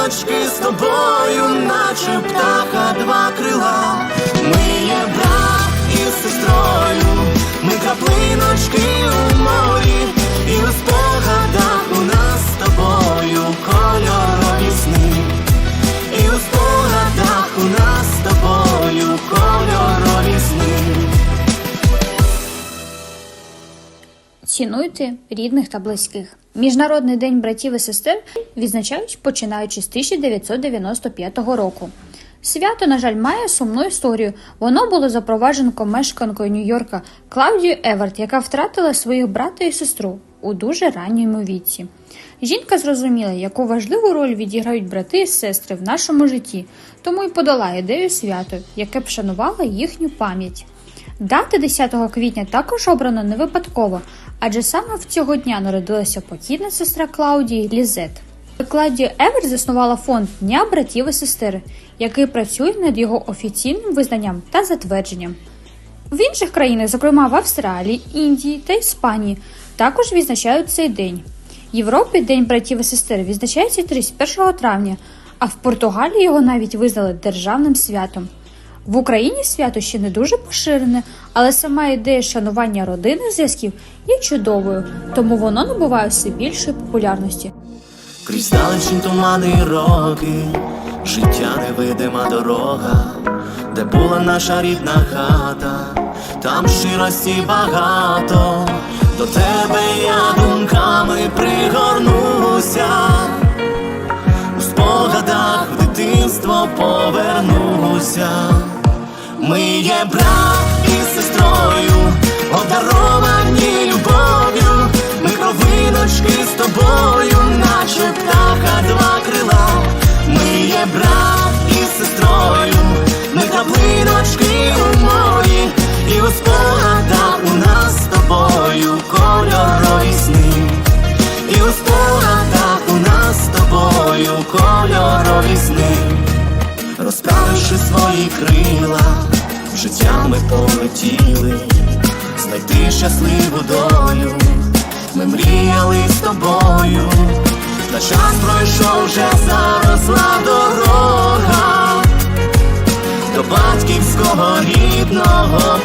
краплиночки з тобою, наче птаха Цінуйте рідних та близьких. Міжнародний день братів і сестер відзначають починаючи з 1995 року. Свято, на жаль, має сумну історію. Воно було запроваджено мешканкою Нью-Йорка Клаудією Еверт, яка втратила своїх брата і сестру у дуже ранньому віці. Жінка зрозуміла, яку важливу роль відіграють брати і сестри в нашому житті, тому й подала ідею свято, яке б шанувало їхню пам'ять. Дата 10 квітня також обрана не випадково, адже саме в цього дня народилася покійна сестра Клаудії Лізет. Клаудія Евер заснувала фонд Дня братів і сестер, який працює над його офіційним визнанням та затвердженням. В інших країнах, зокрема в Австралії, Індії та Іспанії, також відзначають цей день. В Європі День братів і сестер відзначається 31 травня, а в Португалії його навіть визнали державним святом. В Україні свято ще не дуже поширене, але сама ідея шанування родинних зв'язків є чудовою, тому воно набуває все більшої популярності. Крізь тумани й роки, життя невидима дорога, де була наша рідна хата, там щирості багато, до тебе я думками пригорнуся, у спогадах в дитинство повернуся. Ми є брат із сестрою, обдаровані любов'ю, ми кровиночки з тобою, наче птаха два крила. Ми є брат із сестрою, ми краплиночки у морі, і у спогадах у нас з тобою кольорові сни. І у спогадах у нас з тобою кольорові сни. Розправивши свої крила, життя ми полетіли, знайти щасливу долю, ми мріяли з тобою, та час пройшов вже заросла дорога. До батьківського рідного